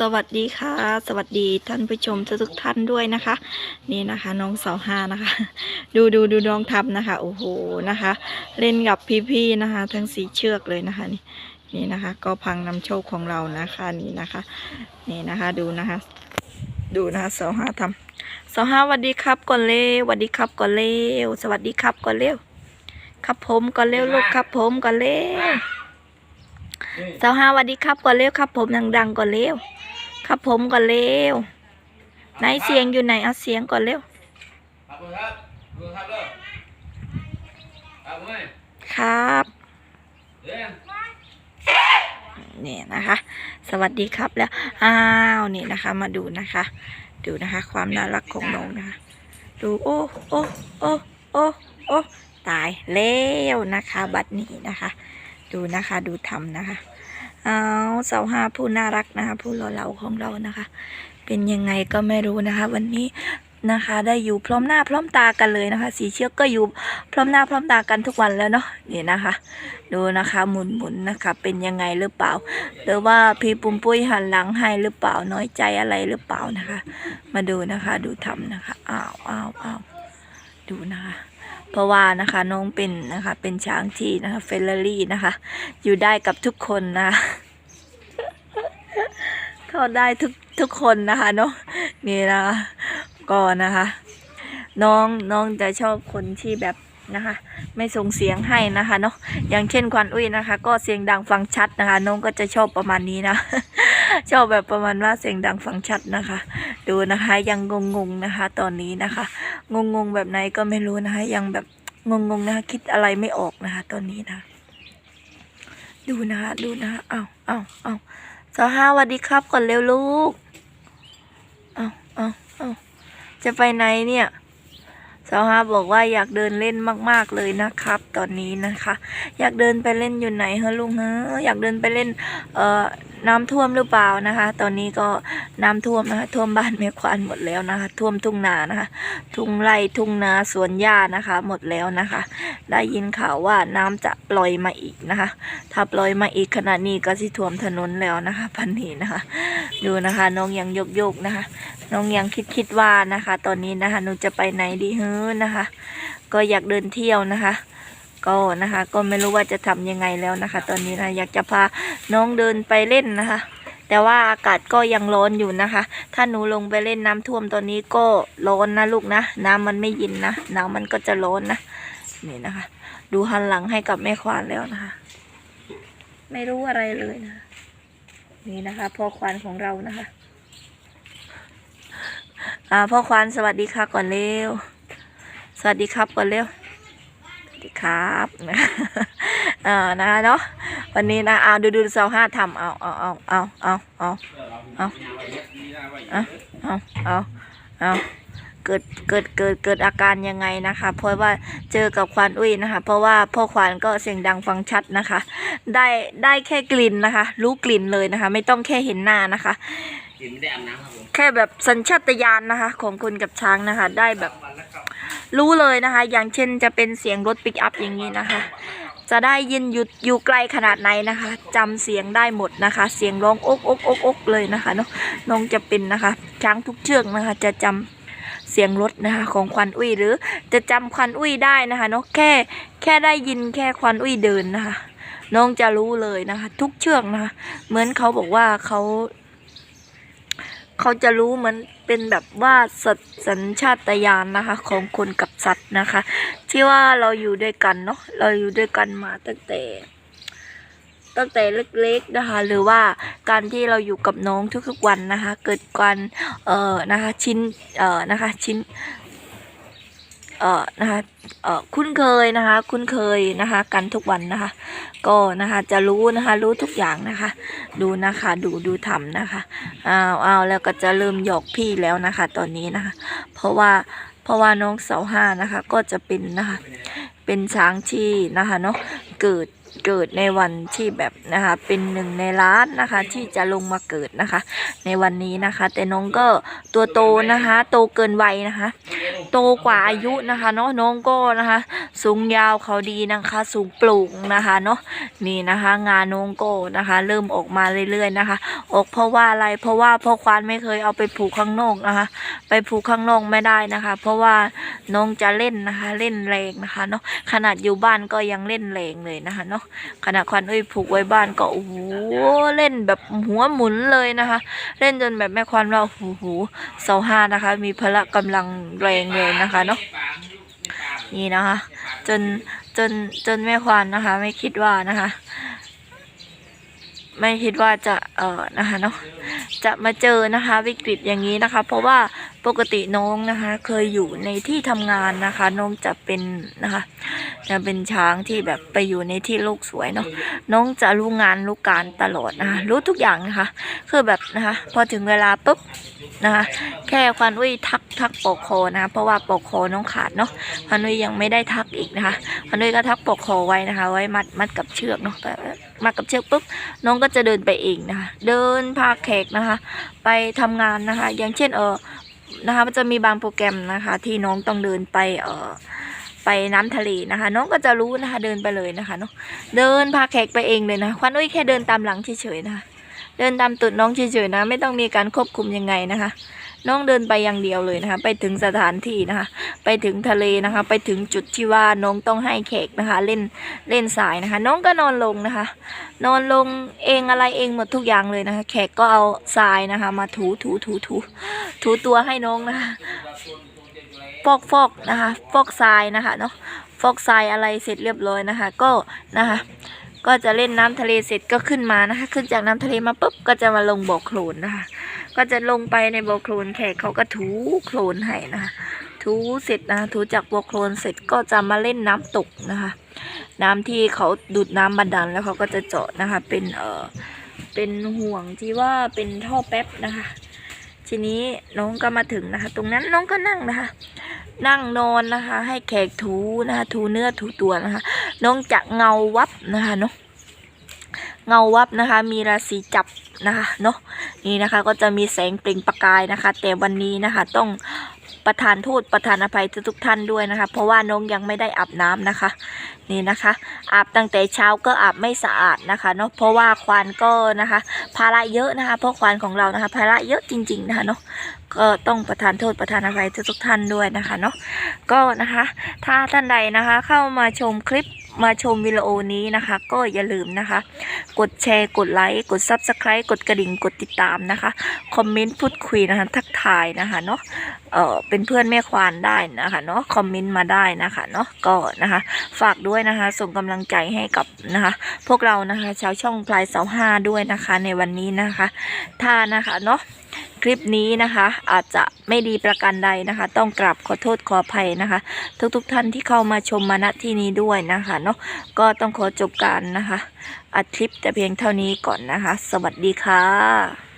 สวัสดีค่ะ สวัสดีท่านผู้ชมทุกๆท่านด้วยนะคะ นี่นะคะน้องเสาวห้านะคะ ดูดูดูน้องทำนะคะโอ้โหนะคะ เล่นกับพี่ๆนะคะ ทั้งสีเชือกเลยนะคะนี่นี่นะคะ ก็พังนำโชคของเรานะคะนี่นะคะ นี่นะคะดูนะคะ ดูนะคะเสาวห้าทำเสาวห้าสวัสดีครับก่อนเร็วสวัสดีครับก่อนเร็วสวัสดีครับก่อนเร็วครับผมก่อนเร็วลูกครับผมก่อนเร็วสาวฮาสวัสดีครับก่อนเร็วครับ ผมดังๆก่อนเร็ว ครับผมก่อนเร็วไหนเสียงอยู่ไหนเอาเสียงก่อนเร็วครับคุณครับคุณครับเรับคุณครับเรียนนี่นะคะ สวัสดีครับแล้ว อ้าว นี่นะคะ มาดูนะคะ ดูนะคะ ความน่ารักของน้องนะคะ ดูโอ้โอ้โอ้โอ้โอ้ตายแล้วนะคะ บัดนี้นะคะ ดูนะคะ ดูทำนะคะ เอาสาวห้าผู้น่ารักนะคะผู้หล่อเหลาของเรานะคะ เป็นยังไงก็ไม่รู้นะคะ วันนี้นะคะได้อยู่พร้อมหน้าพร้อมตากันเลยนะคะ สีเชือกก็อยู่พร้อมหน้าพร้อมตากันทุกวันแล้วเนาะนี่นะคะ ดูนะคะหมุนหมุนนะคะ เป็นยังไงหรือเปล่า หรือว่าพี่ปุ้มปุ้ยหันหลังให้หรือเปล่าน้อยใจอะไรหรือเปล่านะคะ มาดูนะคะ ดูทำนะคะอ้าวอ้าวอ้าวดูนะคะ เพราะว่านะคะน้องเป็นนะคะเป็นช้างที่นะคะเฟรนลี่นะคะ อยู่ได้กับทุกคนนะะเข้าได้ทุกทุกคนนะคะเนาะนี่นะคะก็นะคะ น้องน้องจะชอบคนที่แบบนะคะ ไม่ส่งเสียงให้นะคะเนาะอย่างเช่นควันอุ้ยนะคะ ก็เสียงดังฟังชัดนะคะ น้องก็จะชอบประมาณนี้นะ ชอบแบบประมาณว่าเสียงดังฟังชัดนะคะ ดูนะคะยังงงๆนะคะ ตอนนี้นะคะ งงๆแบบไหนก็ไม่รู้นะคะ ยังแบบงงๆนะคะ คิดอะไรไม่ออกนะคะ ตอนนี้นะดูนะคะดูนะคะอ้าวอ้าวอ้าวสาวห้าสวัสดีครับก่อนเร็วลูกอ้าวอ้าวอ้าวจะไปไหนเนี่ยสาวห้าบอกว่าอยากเดินเล่นมาก ๆเลยนะครับ ตอนนี้นะคะ อยากเดินไปเล่นอยู่ไหนเฮะลุงเฮะอยากเดินไปเล่น เอ่อ น้ำท่วมหรือเปล่านะคะ ตอนนี้ก็น้ำท่วมนะคะท่วมบ้านแม่ควานหมดแล้วนะคะ ท่วมทุ่งนานะคะ ทุ่งไร่ทุ่งนาสวนหญ้านะคะ หมดแล้วนะคะ ได้ยินข่าวว่าน้ำจะปล่อยมาอีกนะคะ ถ้าปล่อยมาอีกขนาดนี้ก็สิท่วมถนนแล้วนะคะพันนี้นะคะ ดูนะคะน้องยังโยกโยกนะคะ น้องยังคิดคิดว่านะคะ ตอนนี้นะคะหนูจะไปไหนดีเฮ้อนะคะ ก็อยากเดินเที่ยวนะคะ ก็นะคะ ก็ไม่รู้ว่าจะทำยังไงแล้วนะคะ ตอนนี้นะอยากจะพาน้องเดินไปเล่นนะคะ แต่ว่าอากาศก็ยังร้อนอยู่นะคะ ถ้าหนูลงไปเล่นน้ำท่วมตอนนี้ก็ร้อนนะลูกนะ น้ำมันไม่เย็นนะน้ำมันก็จะร้อนนะนี่นะคะ ดูหันหลังให้กับแม่ควานแล้วนะคะ ไม่รู้อะไรเลยนะนี่นะคะพ่อควานของเรานะคะอ่าพ่อควานสวัสดีค่ะก่อนเร็ว สวัสดีครับก่อนเร็วสวัส ดีครับอ่านะคะเนาะวันนี้นะเอาดูดูเสาห้าทำเอาเอาเอาเอาเอาเอาเอาเอาเอาเอาเอาเกิดเกิดเกิดเกิดอาการยังไงนะคะ เพราะว่าเจอกับควานอุ้ยนะคะ เพราะว่าพ่อควานก็เสียงดังฟังชัดนะคะ ได้ได้แค่กลิ่นนะคะ รู้กลิ่นเลยนะคะ ไม่ต้องแค่เห็นหน้านะคะกินไม่ได้อาบน้ำครับผมแค่แบบสัญชาตญาณนะคะ ของคนกับช้างนะคะ ได้แบบ รู้เลยนะคะ อย่างเช่นจะเป็นเสียงรถปิกอัพอย่างนี้นะคะ จะได้ยินอยู่อยู่ไกลขนาดไหนนะคะจำเสียงได้หมดนะคะ เสียงร้องอกอกอกอกเลยนะคะเนาะน้องจะเป็นนะคะ ช้างทุกเชือกนะคะ จะจำเสียงรถนะคะของควันอุ้ยหรือจะจำควันอุ้ยได้นะคะเนาะแค่แค่ได้ยินแค่ควันอุ้ยเดินนะคะ น้องจะรู้เลยนะคะ ทุกเชือกนะคะ เหมือนเขาบอกว่าเขา เขาจะรู้เหมือนเป็นแบบว่าสัตว์สัญชาตญาณนะคะ ของคนกับสัตว์นะคะ ที่ว่าเราอยู่ด้วยกันเนาะเราอยู่ด้วยกันมาตั้งแต่ ตั้งแต่เล็กๆนะคะ หรือว่าการที่เราอยู่กับน้องทุกๆวันนะคะ เกิดการเอ่อนะคะชิ้นเอ่อนะคะชิ้น เอ่อนะคะเอ่อคุ้นเคยนะคะคุ้นเคยนะคะกันทุกวันนะคะ ก็นะคะจะรู้นะคะรู้ทุกอย่างนะคะ ดูนะคะดูดูทำนะคะอ้าวอ้าวแล้วก็จะเริ่มหยอกพี่แล้วนะคะ ตอนนี้นะคะ เพราะว่าเพราะว่าน้องเสาห้านะคะก็จะเป็นนะคะเป็นช้างที่นะคะเนาะเกิด เกิดในวันที่แบบนะคะ เป็นหนึ่งในล้านนะคะ ที่จะลงมาเกิดนะคะ ในวันนี้นะคะ แต่น้องก็ตัวโตนะคะ โตเกินวัยนะคะ โตกว่าอายุนะคะเนาะน้องก็นะคะ สูงยาวเขาดีนะคะ สูงปลูกนะคะเนาะนี่นะคะ งานน้องก้นะคะ เริ่มออกมาเรื่อยๆนะคะ ออกเพราะว่าอะไรเพราะว่าพ่อควานไม่เคยเอาไปผูกข้างนอกนะคะ ไปผูกข้างนอกไม่ได้นะคะ เพราะว่าน้องจะเล่นนะคะ เล่นแรงนะคะเนาะขนาดอยู่บ้านก็ยังเล่นแรงเลยนะคะเนาะขณะควันเอ้ยผูกไว้บ้านก็โอ้โหเล่นแบบหัวหมุนเลยนะคะ เล่นจนแบบแม่ควันเราโอ้โหเสาห้านะคะ มีพละกำลังแรงเลยนะคะเนาะนี่นะคะ จนจนจนแม่ควานนะคะ ไม่คิดว่านะคะ ไม่คิดว่าจะเออนะคะเนาะจะมาเจอนะคะวิกฤตอย่างนี้นะคะ เพราะว่า ปกติน้องนะคะ เคยอยู่ในที่ทำงานนะคะ น้องจะเป็นนะคะจะเป็นช้างที่แบบไปอยู่ในที่โลกสวยเนาะน้องจะรู้งานรู้การตลอดนะคะรู้ทุกอย่างนะคะ คือแบบนะคะ พอถึงเวลาปุ๊บนะคะ แค่ควันอุ้ยทักทักปกคอนะคะ เพราะว่าปกคอน้องขาดเนาะควันอุ้ยยังไม่ได้ทักอีกนะคะควันอุ้ยก็ทักปกคอไว้นะคะ ไว้มัดมัดกับเชือกเนาะแบบมัดกับเชือกปุ๊บน้องก็จะเดินไปเองนะคะ เดินพาแขกนะคะ ไปทำงานนะคะ อย่างเช่นเออ นะคะ มันจะมีบางโปรแกรมนะคะ ที่น้องต้องเดินไปเอ่อไปน้ำทะเลนะคะ น้องก็จะรู้นะคะ เดินไปเลยนะคะเนาะเดินพาแขกไปเองเลยนะควันอุ้ยแค่เดินตามหลังเฉยๆนะคะเดินตามตุดน้องเฉยๆนะ ไม่ต้องมีการควบคุมยังไงนะคะ น้องเดินไปอย่างเดียวเลยนะคะ ไปถึงสถานที่นะคะ ไปถึงทะเลนะคะ ไปถึงจุดที่ว่าน้องต้องให้แขกนะคะ เล่นเล่นสายนะคะ น้องก็นอนลงนะคะ นอนลงเองอะไรเองหมดทุกอย่างเลยนะคะ แขกก็เอาทรายนะคะ มาถูถูถูถูถูตัวให้น้องนะคะฟอกฟอกนะคะฟอกทรายนะคะเนาะฟอกทรายอะไรเสร็จเรียบร้อยนะคะ ก็นะคะก็จะเล่นน้ำทะเลเสร็จก็ขึ้นมานะคะ ขึ้นจากน้ำทะเลมาปุ๊บก็จะมาลงบ่อโคลนนะคะ ก็จะลงไปในบ่อโคลนแขกเขาก็ถูโคลนให้นะคะถูเสร็จนะถูจากบ่อโคลนเสร็จก็จะมาเล่นน้ำตกนะคะ น้ำที่เขาดูดน้ำบันดาลแล้วเขาก็จะเจาะนะคะ เป็นเออเป็นห่วงที่ว่าเป็นท่อแป๊บนะคะ ทีนี้น้องก็มาถึงนะคะ ตรงนั้นน้องก็นั่งนะคะ นั่งนอนนะคะ ให้แขกถูนะคะถูเนื้อถูตัวนะคะ น้องจะเงาวับนะคะเนาะเงาวับนะคะ มีราศีจับ นะคะเนาะนี่นะคะก็จะมีแสงเปล่งประกายนะคะ แต่วันนี้นะคะต้องประทานโทษประทานอภัยทุกท่านด้วยนะคะ เพราะว่าน้องยังไม่ได้อาบน้ำนะคะ นี่นะคะ อาบตั้งแต่เช้าก็อาบไม่สะอาดนะคะเนาะเพราะว่าควานก็นะคะ ภาระเยอะนะคะเพราะควานของเรานะคะ ภาระเยอะจริง ๆนะคะเนาะก็ต้องประทานโทษประทานอภัยทุกท่านด้วยนะคะเนาะก็นะคะ ถ้าท่านใดนะคะเข้ามาชมคลิป มาชมวิดีโอนี้นะคะ ก็อย่าลืมนะคะ กดแชร์กดไลค์กด Subscribe กดกระดิ่งกดติดตามนะคะ คอมเมนต์พูดคุยนะคะ ทักทายนะคะเนาะเออเป็นเพื่อนแม่ควานได้นะคะเนาะคอมเมนต์มาได้นะคะเนาะก็นะคะ ฝากด้วยนะคะ ส่งกำลังใจให้กับนะคะ พวกเรานะคะ ชาวช่องพลายเสาห้าด้วยนะคะ ในวันนี้นะคะ ถ้านะคะเนาะ คลิปนี้นะคะ อาจจะไม่ดีประการใดนะคะ ต้องกราบขอโทษขออภัยนะคะ ทุกๆทท่านที่เข้ามาชมมาณที่นี้ด้วยนะคะเนาะก็ต้องขอจบการนะคะอัดคลิปแต่เพียงเท่านี้ก่อนนะคะ สวัสดีค่ะ